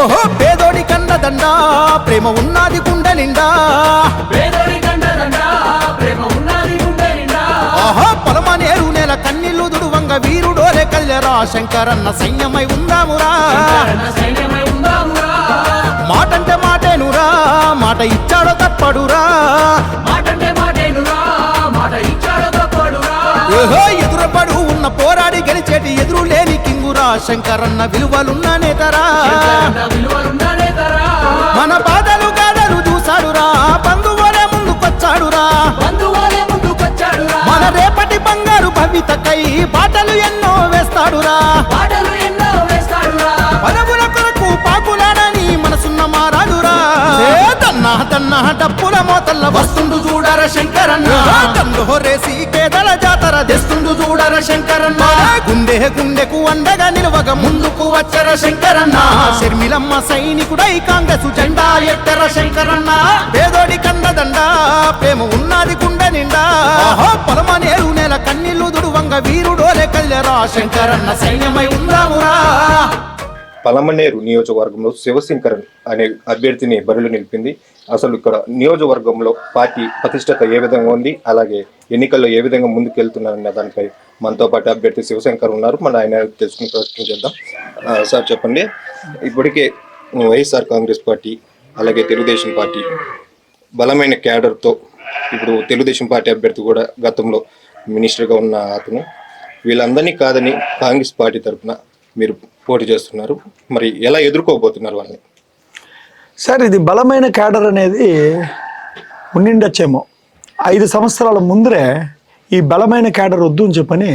ఓహో పేదోడి కన్నదండ ప్రేమ ఉన్నది గుండె నిండా ఆహా పొలమనేరు నెల కన్నీళ్ళు దుడువంగ వీరుడోలే కల్లెరా శంకరన్న సైన్యమై ఉందామురా. మాటంటే మాటేనురా మాట ఇచ్చాడో తప్పడురా. మాటంటే మాటేనురా మాట ఇచ్చాడు తప్పడురా. ఓహో ఎదురుపడు ఉన్న పోరాడి గెలిచేటి ఎదురు లేని శంకరన్న విలువలున్న నేతరా. తరా మన బాధలు గాథలు చూసాడురా బంధువులే ముందుకొచ్చాడురా. మన రేపటి బంగారు భవితకై బాటలు ఎన్నో వేస్తాడురా. పాటలు ఎన్నో వేస్తాడురా. పదవుల కొరకు పాకులాడని మనసున్న మారాడురా. ఏ దన్నా దన్నా డప్పుల మోతల్ల వస్తుండు చూడర శంకరన్న. దండు హొరేసి తెస్తుండు చూడర శంకరన్న. గుండె గుండెకు అండగా నిలవగ ముందుకు వచ్చర శంకరన్న. షర్మిలమ్మ సైనికుడై కాంగ్రెస్ జెండా ఎత్తర శంకరన్న. పేదోడి కండదండ ప్రేమ ఉన్నది గుండె నిండా. పొలమ నేరు నెల కన్నీళ్ళు దుడువంగ వీరుడోలే కదిలేరా శంకరన్న. సైన్యమై ఉందామురా. పలమనేరు నియోజకవర్గంలో శివశంకరన్ అనే అభ్యర్థిని బరిలో నిలిపింది. అసలు ఇక్కడ నియోజకవర్గంలో పార్టీ ప్రతిష్టత ఏ విధంగా ఉంది అలాగే ఎన్నికల్లో ఏ విధంగా ముందుకెళ్తున్నారనే దానిపై మనతో పాటు అభ్యర్థి శివశంకర్ ఉన్నారు. మన ఆయన తెలుసుకుని ప్రయత్నం చేద్దాం. సార్ చెప్పండి. ఇప్పటికే వైఎస్ఆర్ కాంగ్రెస్ పార్టీ అలాగే తెలుగుదేశం పార్టీ బలమైన క్యాడర్తో ఇప్పుడు తెలుగుదేశం పార్టీ అభ్యర్థి కూడా గతంలో మినిస్టర్గా ఉన్న అతను. వీళ్ళందరినీ కాదని కాంగ్రెస్ పార్టీ తరఫున మీరు పోటీ చేస్తున్నారు. మరి ఎలా ఎదుర్కోబోతున్నారు వాళ్ళని? సార్ ఇది బలమైన క్యాడర్ అనేది ఉండిండొచ్చేమో. ఐదు సంవత్సరాల ముందరే ఈ బలమైన క్యాడర్ వద్దు అని చెప్పని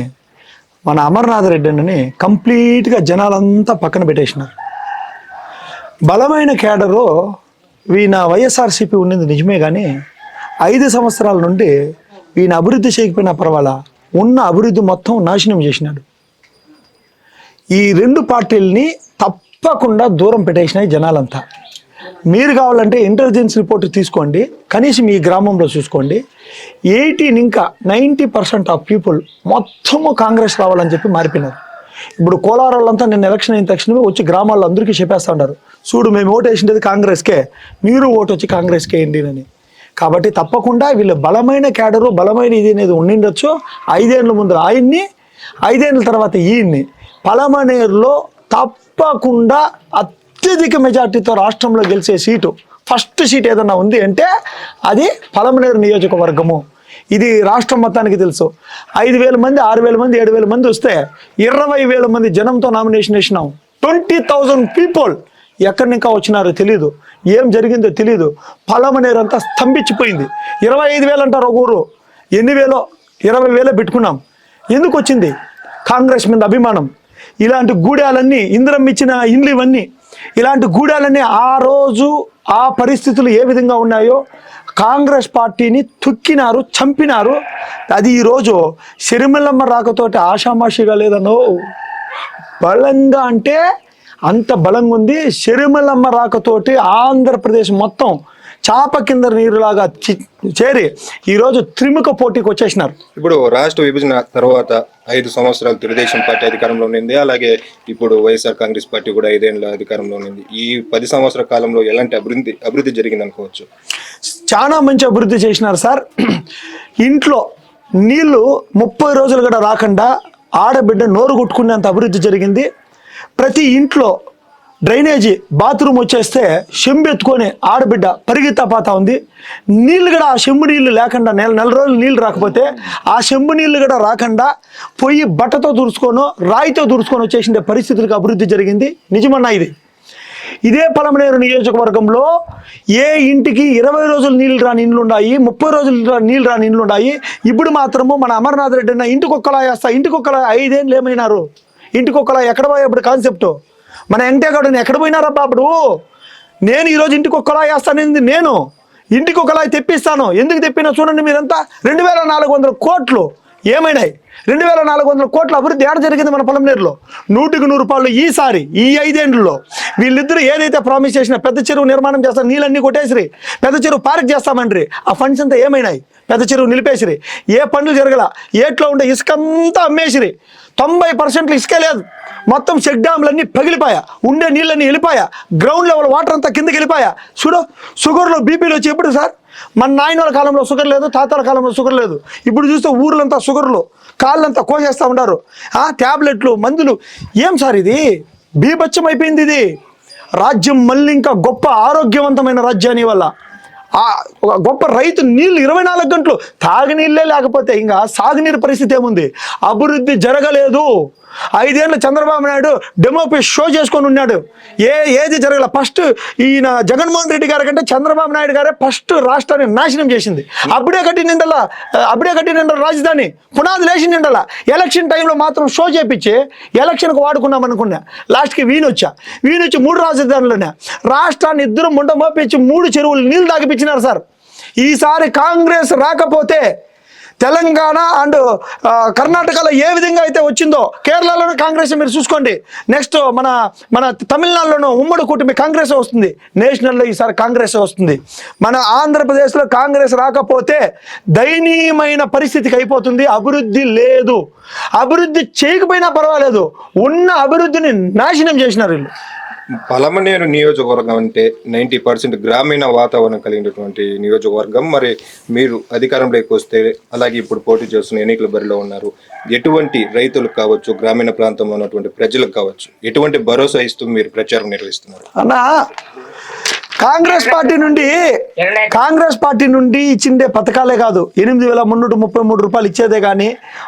మన అమర్నాథ్ రెడ్డి అని కంప్లీట్గా జనాలంతా పక్కన పెట్టేసినారు. బలమైన క్యాడరు ఈయన వైఎస్ఆర్సీపీ ఉన్నది నిజమే కానీ ఐదు సంవత్సరాల నుండి ఈయన అభివృద్ధి చేయకపోయినా పర్వాలా ఉన్న అభివృద్ధి మొత్తం నాశనం చేసినాడు. ఈ రెండు పార్టీలని తప్పకుండా దూరం పెట్టేసినాయి జనాలంతా. మీరు కావాలంటే ఇంటెలిజెన్స్ రిపోర్ట్ తీసుకోండి కనీసం ఈ గ్రామంలో చూసుకోండి. ఎయిటీన్ ఇంకా నైంటీ పర్సెంట్ ఆఫ్ పీపుల్ మొత్తము కాంగ్రెస్ రావాలని చెప్పి మారిపోయినారు. ఇప్పుడు కోలారాలంతా నేను ఎలక్షన్ అయిన తక్షణమే వచ్చి గ్రామాల్లో అందరికీ చెప్పేస్తా ఉన్నారు. చూడు మేము ఓటు వేసిండేది కాంగ్రెస్కే మీరు ఓటు వచ్చి కాంగ్రెస్కే వేయండి అని. కాబట్టి తప్పకుండా వీళ్ళు బలమైన క్యాడరు బలమైన ఇది అనేది ఉండిండొచ్చు. ఐదేళ్ళ ముందు ఆయన్ని ఐదేళ్ళ తర్వాత ఈయన్ని పలమనేరులో తప్పకుండా అత్యధిక మెజార్టీతో రాష్ట్రంలో గెలిచే సీటు ఫస్ట్ సీట్ ఏదన్నా ఉంది అంటే అది పలమనేరు నియోజకవర్గము. ఇది రాష్ట్రం మొత్తానికి తెలుసు. ఐదు వేల మంది ఆరు వేల మంది ఏడు వేల మంది వస్తే ఇరవై వేల మంది జనంతో నామినేషన్ వేసినాం. ట్వంటీ థౌజండ్ పీపుల్ ఎక్కడి ఇంకా వచ్చినారో తెలియదు ఏం జరిగిందో తెలియదు పలమనేరు అంతా స్తంభించిపోయింది. ఇరవై ఐదు వేలు అంటారు ఒక ఊరు. ఎన్ని వేలో? ఇరవై వేలో పెట్టుకున్నాం. ఎందుకు వచ్చింది? కాంగ్రెస్ మీద అభిమానం. ఇలాంటి గూడాలన్నీ ఇంద్రం ఇచ్చిన ఇండ్లు ఇవన్నీ ఇలాంటి గూడాలన్నీ ఆ రోజు ఆ పరిస్థితులు ఏ విధంగా ఉన్నాయో కాంగ్రెస్ పార్టీని తుక్కినారు చంపినారు. అది ఈరోజు సిరిమల్లమ్మ రాకతోటి ఆషామాషిగా లేదనో బలంగా అంటే అంత బలంగా ఉంది శరిమలమ్మ రాకతోటి ఆంధ్రప్రదేశ్ మొత్తం చాప కింద నీరులాగా చేరి ఈరోజు త్రిముఖ పోటీకి వచ్చేసినారు. ఇప్పుడు రాష్ట్ర విభజన తర్వాత ఐదు సంవత్సరాలు తెలుగుదేశం పార్టీ అధికారంలో ఉంది అలాగే ఇప్పుడు వైఎస్ఆర్ కాంగ్రెస్ పార్టీ కూడా ఐదేళ్ళ అధికారంలో ఉంది ఈ పది సంవత్సరాల కాలంలో ఎలాంటి అభివృద్ధి అభివృద్ధి జరిగింది అనుకోవచ్చు చాలా మంచి అభివృద్ధి చేసినారు సార్. ఇంట్లో నీళ్ళు ముప్పై రోజులు కూడా రాకుండా ఆడబిడ్డ నోరు కొట్టుకునేంత అభివృద్ధి జరిగింది. ప్రతి ఇంట్లో డ్రైనేజీ బాత్రూమ్ వచ్చేస్తే చెంబు ఎత్తుకొని ఆడబిడ్డ పరిగెత్తపోతా ఉంది. నీళ్ళు కూడా ఆ చెంబు నీళ్ళు లేకుండా నెల నెల రోజులు నీళ్ళు రాకపోతే ఆ చెంబు నీళ్ళు కూడా రాకుండా పొయ్యి బట్టతో దురుచుకోను రాయితో దురుచుకొని వచ్చేసిన పరిస్థితులకు అభివృద్ధి జరిగింది. నిజమన్నా ఇది? ఇదే పలమనేరు నియోజకవర్గంలో ఏ ఇంటికి ఇరవై రోజులు నీళ్ళు రాని ఇండ్లు ఉన్నాయి ముప్పై రోజులు రా- నీళ్ళు రాని ఇండ్లు ఉన్నాయి. ఇప్పుడు మాత్రము మన అమర్నాథ్ రెడ్డి అన్న ఇంటికొక్కలా వేస్తా ఇంటికొక్కలా ఐదేళ్ళు ఏమైనారు? ఇంటికొక్కలా ఎక్కడ ఎక్కడ పోయేప్పుడు కాన్సెప్ట్ మన వెంకటేగౌడని ఎక్కడ పోయినారబ్బా అప్పుడు నేను ఈరోజు ఇంటికి ఒక్కలా వేస్తానంది నేను. ఇంటికి ఒకలా తెప్పిస్తాను. ఎందుకు తెప్పినా చూడండి మీరంతా. రెండు వేల నాలుగు వందల కోట్లు ఏమైనాయి? రెండు వేల నాలుగు వందల కోట్ల అభివృద్ధి ఏడ జరిగింది మన పొలంనేరులో నూటికి నూరు రూపాయలు ఈసారి ఈ ఐదేండ్లలో. వీళ్ళిద్దరూ ఏదైతే ప్రామిస్ చేసిన పెద్ద చెరువు నిర్మాణం చేస్తారు నీళ్ళన్నీ కొట్టేసిరి. పెద్ద చెరువు పార్క్ చేస్తామండ్రి. ఆ ఫండ్స్ అంతా ఏమైనాయి? పెద్ద చెరువు నిలిపేసిరి. ఏ పనులు జరగల ఏట్లో ఉండే ఇసుకంతా అమ్మేసిరి. తొంభై పర్సెంట్లు ఇసుకే లేదు. మొత్తం చెక్ డ్యామ్లన్నీ పగిలిపోయా. ఉండే నీళ్ళన్నీ వెళ్ళిపోయా. గ్రౌండ్ లెవెల్ వాటర్ అంతా కిందకి వెళ్ళిపోయా. చూడు షుగర్లు బీపీలు వచ్చి ఎప్పుడు సార్? మన నాయన వాళ్ళ కాలంలో షుగర్ లేదు తాతల కాలంలో షుగర్ లేదు. ఇప్పుడు చూస్తే ఊర్లంతా షుగర్లు కాళ్ళంతా కోసేస్తూ ఉన్నారు. ఆ ట్యాబ్లెట్లు మందులు. ఏం సార్ ఇది? బీభత్సం అయిపోయింది ఇది. రాజ్యం మళ్ళీ ఇంకా గొప్ప ఆరోగ్యవంతమైన రాజ్యాన్ని వల్ల ఆ ఒక గొప్ప రైతు నీళ్ళు ఇరవై నాలుగు గంటలు తాగునీళ్ళే లేకపోతే ఇంకా సాగునీరు పరిస్థితి ఏముంది? అభివృద్ధి జరగలేదు. ఐదేళ్ళు చంద్రబాబు నాయుడు డెమోపీ షో చేసుకొని ఉన్నాడు. ఏ ఏది జరగల? ఫస్ట్ ఈయన జగన్మోహన్ రెడ్డి గారి కంటే చంద్రబాబు నాయుడు గారే ఫస్ట్ రాష్ట్రాన్ని నాశనం చేసింది. అప్పుడే కట్టి నిండలా అప్పుడే కట్టినిండల రాజధాని. పునాది లేచిండలా ఎలక్షన్ టైంలో మాత్రం షో చేపించి ఎలక్షన్కి వాడుకున్నాం అనుకున్నా. లాస్ట్కి వీణొచ్చా? వీణొచ్చి మూడు రాజధానులనే. రాష్ట్రాన్ని ఇద్దరు ముండ మోపించి మూడు చెరువులు నీళ్ళు తాగిపించినారు సార్. ఈసారి కాంగ్రెస్ రాకపోతే తెలంగాణ అండ్ కర్ణాటకలో ఏ విధంగా అయితే వచ్చిందో కేరళలోనూ కాంగ్రెస్ మీరు చూసుకోండి. నెక్స్ట్ మన మన తమిళనాడులోనూ ఉమ్మడి కూటమి కాంగ్రెస్ వస్తుంది? నేషనల్లో ఈసారి కాంగ్రెస్ వస్తుంది? మన ఆంధ్రప్రదేశ్లో కాంగ్రెస్ రాకపోతే దయనీయమైన పరిస్థితికి అయిపోతుంది. అభివృద్ధి లేదు. అభివృద్ధి చేయకపోయినా పర్వాలేదు. ఉన్న అభివృద్ధిని నాశనం చేసినారు వీళ్ళు. పలమనేరు నియోజకవర్గం అంటే నైంటీ పర్సెంట్ గ్రామీణ వాతావరణం కలిగినటువంటి నియోజకవర్గం. మరి మీరు అధికారంలోకి వస్తే అలాగే ఇప్పుడు పోటీ చేస్తున్న ఎన్నికల బరిలో ఉన్నారు. ఎటువంటి రైతులకు కావచ్చు గ్రామీణ ప్రాంతంలో ఉన్నటువంటి ప్రజలకు కావచ్చు ఎటువంటి భరోసా ఇస్తూ మీరు ప్రచారం నిర్వహిస్తున్నారు? అన్నా కాంగ్రెస్ పార్టీ నుండి కాంగ్రెస్ పార్టీ నుండి ఇచ్చిండే పథకాలే కాదు. ఎనిమిది వేల మున్నూట ముప్పై మూడు రూపాయలు ఇచ్చేదే కానీ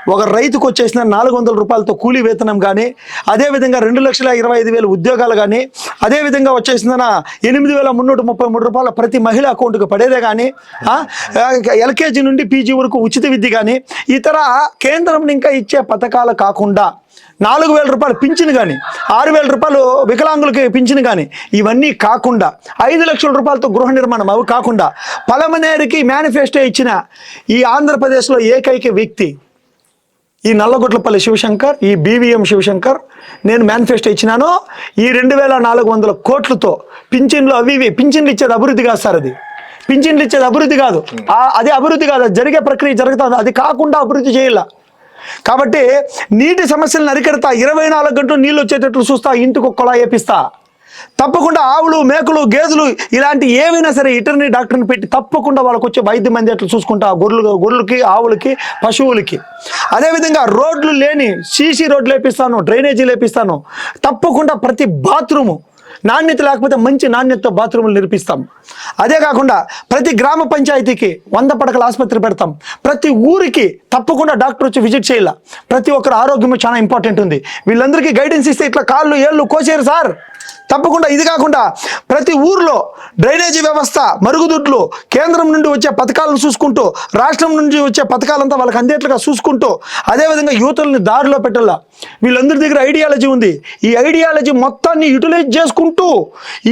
ఒక రైతుకు వచ్చేసిన నాలుగు వందల రూపాయలతో కూలీ వేతనం కానీ అదేవిధంగా రెండు లక్షల ఇరవై ఐదు వేల ఉద్యోగాలు కానీ అదేవిధంగా వచ్చేసిన ఎనిమిది వేల మున్నూట ముప్పై మూడు రూపాయల ప్రతి మహిళ అకౌంట్కి పడేదే కానీ ఎల్కేజీ నుండి పీజీ వరకు ఉచిత విద్య కానీ ఇతర కేంద్రం ఇంకా ఇచ్చే పథకాలు కాకుండా నాలుగు వేల రూపాయలు పింఛను కానీ ఆరు వేల రూపాయలు వికలాంగులకి పింఛను కానీ ఇవన్నీ కాకుండా ఐదు లక్షల రూపాయలతో గృహ నిర్మాణం అవి కాకుండా పలమనేరుకి మేనిఫెస్టో ఇచ్చిన ఈ ఆంధ్రప్రదేశ్లో ఏకైక వ్యక్తి ఈ నల్లగొట్లపల్లి శివశంకర్ ఈ బీవీఎం శివశంకర్ నేను మేనిఫెస్టో ఇచ్చినాను. ఈ రెండు వేల నాలుగు వందల కోట్లతో పింఛన్లు అవి ఇవి. పింఛన్లు ఇచ్చేది అభివృద్ధి కాదు సార్ అది. పింఛన్లు ఇచ్చేది అభివృద్ధి కాదు. అదే అది అభివృద్ధి కాదు. అది జరిగే ప్రక్రియ జరుగుతుంది. అది కాకుండా అభివృద్ధి చేయాల. కాబట్టి నీటి సమస్యలను అరికడతా ఇరవై నాలుగు గంటలు నీళ్ళు వచ్చేటట్లు చూస్తా ఇంటికి ఒక్కలా వేపిస్తా. తప్పకుండా ఆవులు మేకలు గేదెలు ఇలాంటి ఏవైనా సరే ఇటర్ని డాక్టర్ని పెట్టి తప్పకుండా వాళ్ళకి వచ్చే వైద్యం అందేట్లు చూసుకుంటా గొర్రెలు గొర్రెలకి ఆవులకి పశువులకి. అదేవిధంగా రోడ్లు లేని సీసీ రోడ్లు వేపిస్తాను డ్రైనేజీ లేపిస్తాను తప్పకుండా ప్రతి బాత్రూము నాణ్యత లేకపోతే మంచి నాణ్యతతో బాత్రూములు నిర్మిస్తాం. అదే కాకుండా ప్రతి గ్రామ పంచాయతీకి వంద పడకల ఆసుపత్రి పెడతాం. ప్రతి ఊరికి తప్పకుండా డాక్టర్ వచ్చి విజిట్ చేయాల. ప్రతి ఒక్కరు ఆరోగ్యం చాలా ఇంపార్టెంట్ ఉంది. వీళ్ళందరికీ గైడెన్స్ ఇస్తే ఇట్లా కాళ్ళు ఏళ్ళు కోసేరు సార్. తప్పకుండా ఇది కాకుండా ప్రతి ఊర్లో డ్రైనేజీ వ్యవస్థ మరుగుదొడ్లు కేంద్రం నుండి వచ్చే పథకాలను చూసుకుంటూ రాష్ట్రం నుంచి వచ్చే పథకాలంతా వాళ్ళకి అందేట్లుగా చూసుకుంటూ అదేవిధంగా యువతల్ని దారిలో పెట్టాల? వీళ్ళందరి దగ్గర ఐడియాలజీ ఉంది. ఈ ఐడియాలజీ మొత్తాన్ని యూటిలైజ్ చేసుకుంటూ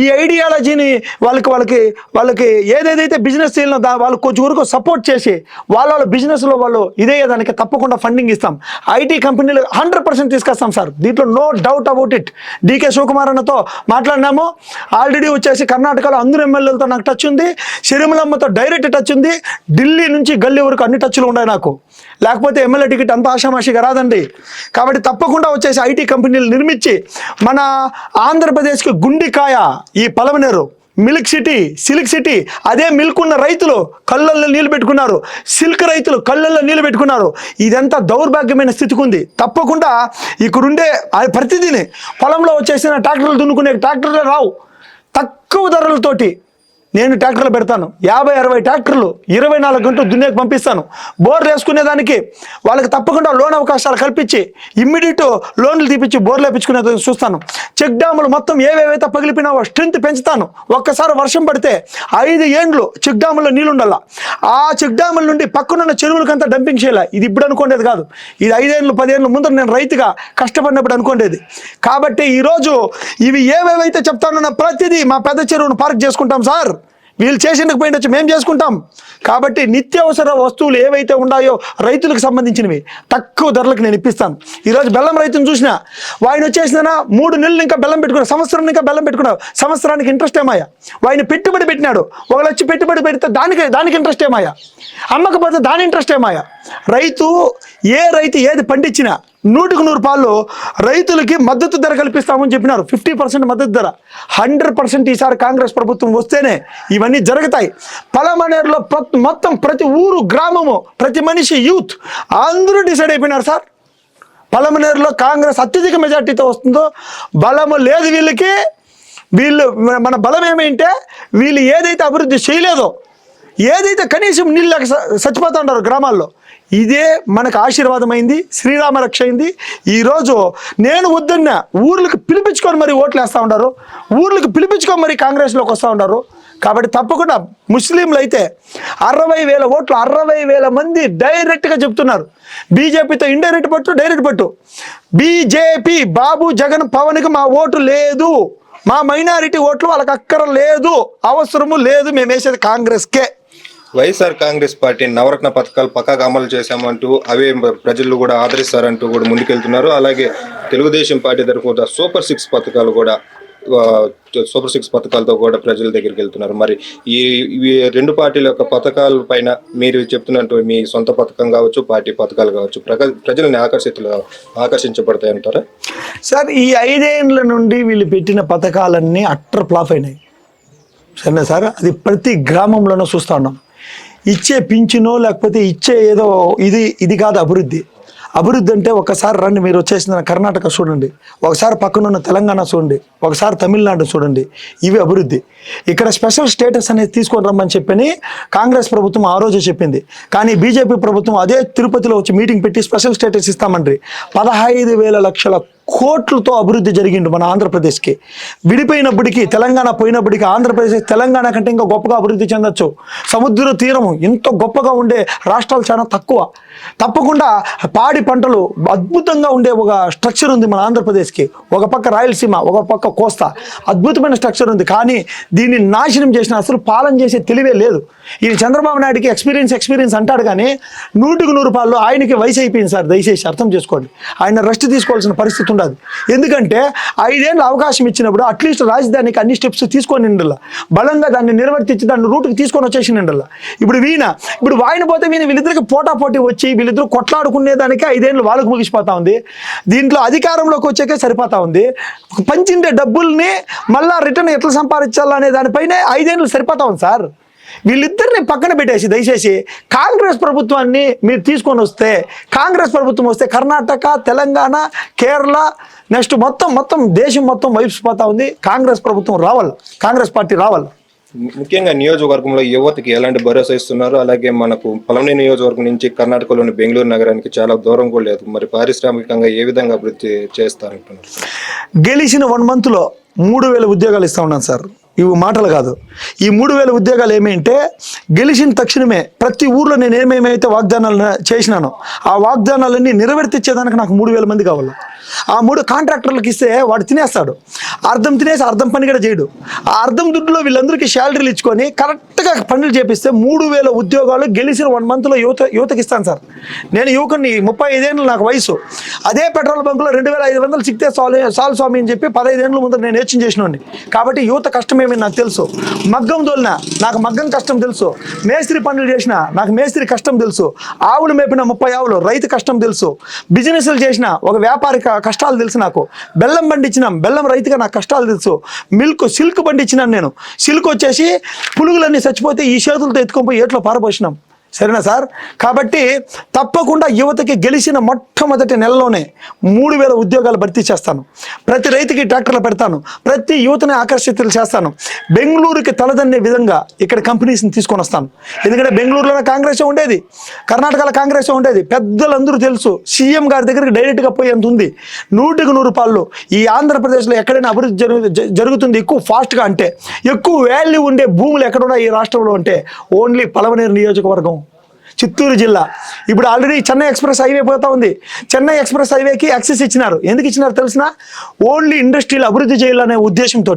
ఈ ఐడియాలజీని వాళ్ళకి వాళ్ళకి వాళ్ళకి ఏదేదైతే బిజినెస్ చేయాలో దా వాళ్ళకి కొంచెం వరకు సపోర్ట్ చేసి వాళ్ళ వాళ్ళ బిజినెస్లో వాళ్ళు ఇదే దానికి తప్పకుండా ఫండింగ్ ఇస్తాం. ఐటీ కంపెనీలు హండ్రెడ్ పర్సెంట్ తీసుకొస్తాం సార్. దీంట్లో no doubt about it. DK Shivakumar అన్నతో మాట్లాడినాము. ఆల్రెడీ వచ్చేసి కర్ణాటకలో అందరు ఎమ్మెల్యేలతో నాకు టచ్ ఉంది. సిరిమలమ్మతో డైరెక్ట్ టచ్ ఉంది. ఢిల్లీ నుంచి గల్లీ వరకు అన్ని టచ్లు ఉన్నాయి నాకు. లేకపోతే ఎమ్మెల్యే టికెట్ అంత ఆషామాషిగా రాదండి. కాబట్టి తప్పకుండా వచ్చేసి ఐటీ కంపెనీలు నిర్మించి మన ఆంధ్రప్రదేశ్కి గుండికాయ ఈ Palamaner. Milk city silk city అదే మిల్క్ ఉన్న రైతులు కళ్ళల్లో నీళ్ళు పెట్టుకున్నారు. సిల్క్ రైతులు కళ్ళల్లో నీళ్ళు పెట్టుకున్నారు. ఇదంతా దౌర్భాగ్యమైన స్థితికి ఉంది తప్పకుండా ఇక్కడుండే ఆ ప్రతిదీని పొలంలో వచ్చేసిన ట్రాక్టర్లు దున్నుకునే ట్రాక్టర్లు రావు. తక్కువ ధరలతోటి నేను ట్రాక్టర్లు పెడతాను. యాభై అరవై ట్రాక్టర్లు ఇరవై నాలుగు గంటలు దున్నేకి పంపిస్తాను. బోర్లు వేసుకునేదానికి వాళ్ళకి తప్పకుండా లోన్ అవకాశాలు కల్పించి ఇమ్మీడియట్ లోన్లు తీపిచ్చి బోర్లు వేపించుకునే చూస్తాను. చెక్ డ్యాములు మొత్తం ఏవేవైతే పగిలిపోయినావో స్ట్రెంత్ పెంచుతాను. ఒక్కసారి వర్షం పడితే ఐదు ఏండ్లు చెక్ డ్యాముల్లో నీళ్ళు ఉండాల? ఆ చెక్ డ్యాముల నుండి పక్కనున్న చెరువులకంతా డంపింగ్ చేయాలి? ఇది ఇప్పుడు అనుకోండేది కాదు. ఇది ఐదేళ్ళు పదేళ్ళు ముందర నేను రైతుగా కష్టపడినప్పుడు అనుకోండేది కాబట్టి ఈరోజు ఇవి ఏవేవైతే చెప్తానన్న ప్రతిదీ మా పెద్ద చెరువును పార్క్ చేసుకుంటాం సార్. వీళ్ళు చేసిండకు పోయిండొచ్చు మేము చేసుకుంటాం. కాబట్టి నిత్యావసర వస్తువులు ఏవైతే ఉన్నాయో రైతులకు సంబంధించినవి తక్కువ ధరలకు నేను ఇప్పిస్తాను. ఈరోజు బెల్లం రైతును చూసిన వాయిన వచ్చేసిన మూడు నెలలు ఇంకా బెల్లం పెట్టుకున్నాడు సంవత్సరం ఇంకా బెల్లం పెట్టుకున్నాడు సంవత్సరానికి ఇంట్రెస్ట్ ఏమాయా? వాయిని పెట్టుబడి పెట్టినాడు ఒక లక్ష పెట్టుబడి పెడితే దానికి దానికి ఇంట్రెస్ట్ ఏమాయా? అమ్మకపోతే దాని ఇంట్రెస్ట్ ఏమాయా? రైతు ఏ రైతు ఏది పండించినా నూటికి నూరు పాలు రైతులకి మద్దతు ధర కల్పిస్తామని చెప్పినారు. ఫిఫ్టీ పర్సెంట్ మద్దతు ధర. హండ్రెడ్ పర్సెంట్ ఈసారి కాంగ్రెస్ ప్రభుత్వం వస్తేనే ఇవన్నీ జరుగుతాయి. పలమనేరులో మొత్తం ప్రతి ఊరు గ్రామము ప్రతి మనిషి యూత్ అందరూ డిసైడ్ అయిపోయినారు సార్. పలమనేరులో కాంగ్రెస్ అత్యధిక మెజార్టీతో వస్తుందో బలము లేదు వీళ్ళకి. వీళ్ళు మన బలం ఏమంటే వీళ్ళు ఏదైతే అభివృద్ధి చేయలేదో ఏదైతే కనీసం నీళ్ళు చచ్చిపోతూ ఉంటారు గ్రామాల్లో ఇదే మనకు ఆశీర్వాదమైంది శ్రీరామ రక్ష అయింది. ఈరోజు నేను వద్దన్న ఊర్లకు పిలిపించుకొని మరి ఓట్లు వేస్తూ ఉంటారు. ఊర్లకు పిలిపించుకొని మరి కాంగ్రెస్లోకి వస్తూ ఉంటారు. కాబట్టి తప్పకుండా ముస్లింలు అయితే అరవై వేల ఓట్లు అరవై వేల మంది డైరెక్ట్గా చెప్తున్నారు. బీజేపీతో ఇండైరెక్ట్ పట్టు డైరెక్ట్ పట్టు. బీజేపీ బాబు జగన్ పవన్కి మా ఓటు లేదు. మా మైనారిటీ ఓట్లు వాళ్ళకి అక్కర లేదు. అవసరము లేదు. మేము వేసేది కాంగ్రెస్కే. వైఎస్ఆర్ కాంగ్రెస్ పార్టీ నవరత్న పథకాలు పక్కాగా అమలు చేశామంటూ అవే ప్రజలు కూడా ఆదరిస్తారంటూ కూడా ముందుకెళ్తున్నారు. అలాగే తెలుగుదేశం పార్టీ తరఫున సూపర్ సిక్స్ పథకాలు కూడా సూపర్ సిక్స్ పథకాలతో కూడా ప్రజల దగ్గరికి వెళ్తున్నారు. మరి ఈ రెండు పార్టీల యొక్క పథకాల పైన మీరు చెప్తున్నట్టు మీ సొంత పథకం కావచ్చు పార్టీ పథకాలు కావచ్చు ప్రజ ప్రజల్ని ఆకర్షితులు ఆకర్షించబడతాయి అంటారా సార్ ఈ ఐదేండ్ల నుండి వీళ్ళు పెట్టిన పథకాలన్నీ అట్టర్ ఫ్లాప్ అయినాయి. సరేనా సార్? అది ప్రతి గ్రామంలోనూ చూస్తూ ఉన్నాం. ఇచ్చే పింఛనో లేకపోతే ఇచ్చే ఏదో ఇది ఇది కాదు అభివృద్ధి. అభివృద్ధి అంటే ఒకసారి రండి మీరు వచ్చేసిన కర్ణాటక చూడండి. ఒకసారి పక్కనున్న తెలంగాణ చూడండి. ఒకసారి తమిళనాడు చూడండి. ఇవి అభివృద్ధి. ఇక్కడ స్పెషల్ స్టేటస్ అనేది తీసుకొని రమ్మని చెప్పని కాంగ్రెస్ ప్రభుత్వం ఆ రోజే చెప్పింది. కానీ బీజేపీ ప్రభుత్వం అదే తిరుపతిలో వచ్చి మీటింగ్ పెట్టి స్పెషల్ స్టేటస్ ఇస్తామండ్రి. పదహైదు వేల లక్షల కోట్లతో అభివృద్ధి జరిగింది మన ఆంధ్రప్రదేశ్కి. విడిపోయినప్పటికీ తెలంగాణ పోయినప్పటికీ ఆంధ్రప్రదేశ్ తెలంగాణ కంటే ఇంకా గొప్పగా అభివృద్ధి చెందొచ్చు. సముద్ర తీరము ఇంత గొప్పగా ఉండే రాష్ట్రాలు చాలా తక్కువ. తప్పకుండా పాడి పంటలు అద్భుతంగా ఉండే ఒక స్ట్రక్చర్ ఉంది మన ఆంధ్రప్రదేశ్కి. ఒక పక్క రాయలసీమ ఒక పక్క కోస్తా. అద్భుతమైన స్ట్రక్చర్ ఉంది. కానీ దీన్ని నాశనం చేసిన అసలు పాలన చేసే తెలివే లేదు. ఈ చంద్రబాబు నాయుడికి ఎక్స్పీరియన్స్ ఎక్స్పీరియన్స్ అంటాడు కానీ నూటికి నూరు పాలు ఆయనకి వయసు అయిపోయింది సార్. దయచేసి అర్థం చేసుకోండి. ఆయన రెస్ట్ తీసుకోవాల్సిన పరిస్థితి ఉండదు. ఎందుకంటే ఐదేళ్ళు అవకాశం ఇచ్చినప్పుడు అట్లీస్ట్ రాజధానికి అన్ని స్టెప్స్ తీసుకొని ఉండాల బలంగా దాన్ని నిర్వర్తించి దాన్ని రూట్కి తీసుకొని వచ్చేసి ఉండాల ఇప్పుడు వీణ ఇప్పుడు వాయిన పోతే వీణ వీళ్ళిద్దరికి పోటా పోటీ వచ్చి వీళ్ళిద్దరు కొట్లాడుకునే దానికి ఐదేళ్ళు వాళ్ళకు ముగిసిపోతా ఉంది. దీంట్లో అధికారంలోకి వచ్చాకే సరిపోతా ఉంది. పంచిండే డబ్బుల్ని మళ్ళా రిటర్న్ ఎట్లా సంపాదించాలనే దానిపైనే ఐదేళ్ళు సరిపోతా ఉంది సార్. వీళ్ళిద్దరిని పక్కన పెట్టేసి దయచేసి కాంగ్రెస్ ప్రభుత్వాన్ని మీరు తీసుకొని వస్తే కాంగ్రెస్ ప్రభుత్వం వస్తే కర్ణాటక తెలంగాణ కేరళ నెక్స్ట్ మొత్తం మొత్తం దేశం మొత్తం వైపుసిపోతా ఉంది. కాంగ్రెస్ ప్రభుత్వం రావాలి. కాంగ్రెస్ పార్టీ రావాలి. ముఖ్యంగా నియోజకవర్గంలో యువతకి ఎలాంటి భరోసా ఇస్తున్నారు? అలాగే మనకు పలమనేరు నియోజకవర్గం నుంచి కర్ణాటకలోని బెంగళూరు నగరానికి చాలా దూరం కూడా లేదు. మరి పారిశ్రామికంగా ఏ విధంగా అభివృద్ధి చేస్తారంటున్నారు? గెలిచిన వన్ మంత్లో మూడు వేల ఉద్యోగాలు ఇస్తా ఉన్నాను సార్. ఇవి మాటలు కాదు. ఈ మూడు వేల ఉద్యోగాలు ఏమేంటే గెలిచిన తక్షణమే ప్రతి ఊర్లో నేను ఏమేమైతే వాగ్దానాలు చేసినానో ఆ వాగ్దానాలన్నీ నెరవేర్తిచ్చేదానికి నాకు మూడు వేల మంది కావాలి. ఆ మూడు కాంట్రాక్టర్లకు ఇస్తే వాడు తినేస్తాడు. అర్థం తినేసి అర్థం పని కూడా చేయడు. ఆ అర్థం దుడ్డులో వీళ్ళందరికీ శాలరీలు ఇచ్చుకొని కరెక్ట్గా పనులు చేపిస్తే మూడు వేల ఉద్యోగాలు గెలిచిన వన్ మంత్లో యువత యువతకి ఇస్తాను సార్. నేను యువకుని ముప్పై ఐదేళ్ళు నాకు వయసు. అదే పెట్రోల్ బంకులో రెండు వేల ఐదు వందలు సిక్తే సాల్ సాల్ స్వామి అని చెప్పి పదహైదేళ్ళ ముందు నేను నేర్చుకుని చేసినోండి కాబట్టి యువత కష్టమే ఏమని నాకు తెలుసు? మగ్గం దోలిన నాకు మగ్గం కష్టం తెలుసు. మేస్త్రి పనులు చేసిన నాకు మేస్త్రి కష్టం తెలుసు. ఆవులు మేపిన ముప్పై ఆవులు రైతు కష్టం తెలుసు. బిజినెస్లు చేసిన ఒక వ్యాపారి కష్టాలు తెలుసు నాకు. బెల్లం పండించిన బెల్లం రైతుగా నాకు కష్టాలు తెలుసు. మిల్క్ సిల్క్ బండి నేను. సిల్క్ వచ్చేసి పులుగులన్నీ చచ్చిపోతే ఈ చేతులతో ఎత్తుకొని పోయి ఏట్లో పారబోసినాం. సరేనా సార్? కాబట్టి తప్పకుండా యువతకి గెలిచిన మొట్టమొదటి నెలలోనే మూడు వేల ఉద్యోగాలు భర్తీ చేస్తాను. ప్రతి రైతుకి ట్రాక్టర్లు పెడతాను. ప్రతి యువతని ఆకర్షితులు చేస్తాను. బెంగళూరుకి తలదన్నే విధంగా ఇక్కడ కంపెనీస్ని తీసుకొని వస్తాను. ఎందుకంటే బెంగళూరులోనే కాంగ్రెస్ ఉండేది. కర్ణాటకలో కాంగ్రెస్ ఉండేది. పెద్దలందరూ తెలుసు సీఎం గారి దగ్గరికి డైరెక్ట్గా పోయేంత ఉంది. నూటికి నూరు రూపాయలు ఈ ఆంధ్రప్రదేశ్లో ఎక్కడైనా అభివృద్ధి జరుగుతుంది ఎక్కువ ఫాస్ట్గా అంటే ఎక్కువ వాల్యూ ఉండే భూములు ఎక్కడున్నా ఈ రాష్ట్రంలో అంటే ఓన్లీ పలవనేరు నియోజకవర్గం. చిత్తూరు జిల్లా. ఇప్పుడు ఆల్రెడీ చెన్నై ఎక్స్ప్రెస్ హైవే పోతా ఉంది. చెన్నై ఎక్స్ప్రెస్ హైవేకి యాక్సెస్ ఇచ్చినారు. ఎందుకు ఇచ్చినారు తెలిసిన? ఓన్లీ ఇండస్ట్రీలు అభివృద్ధి చేయాలనే ఉద్దేశంతో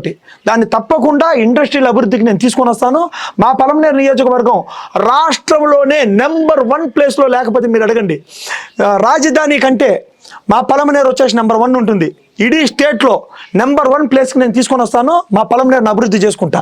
దాన్ని తప్పకుండా ఇండస్ట్రీల అభివృద్ధికి నేను తీసుకొని వస్తాను. మా పలమనేరు నియోజకవర్గం రాష్ట్రంలోనే నెంబర్ వన్ ప్లేస్లో లేకపోతే మీరు అడగండి. రాజధాని కంటే మా పలమనేరు వచ్చేసి నెంబర్ వన్ ఉంటుంది. ఇడీ స్టేట్లో నెంబర్ వన్ ప్లేస్కి నేను తీసుకొని వస్తాను. మా పలమనేరుని అభివృద్ధి చేసుకుంటా.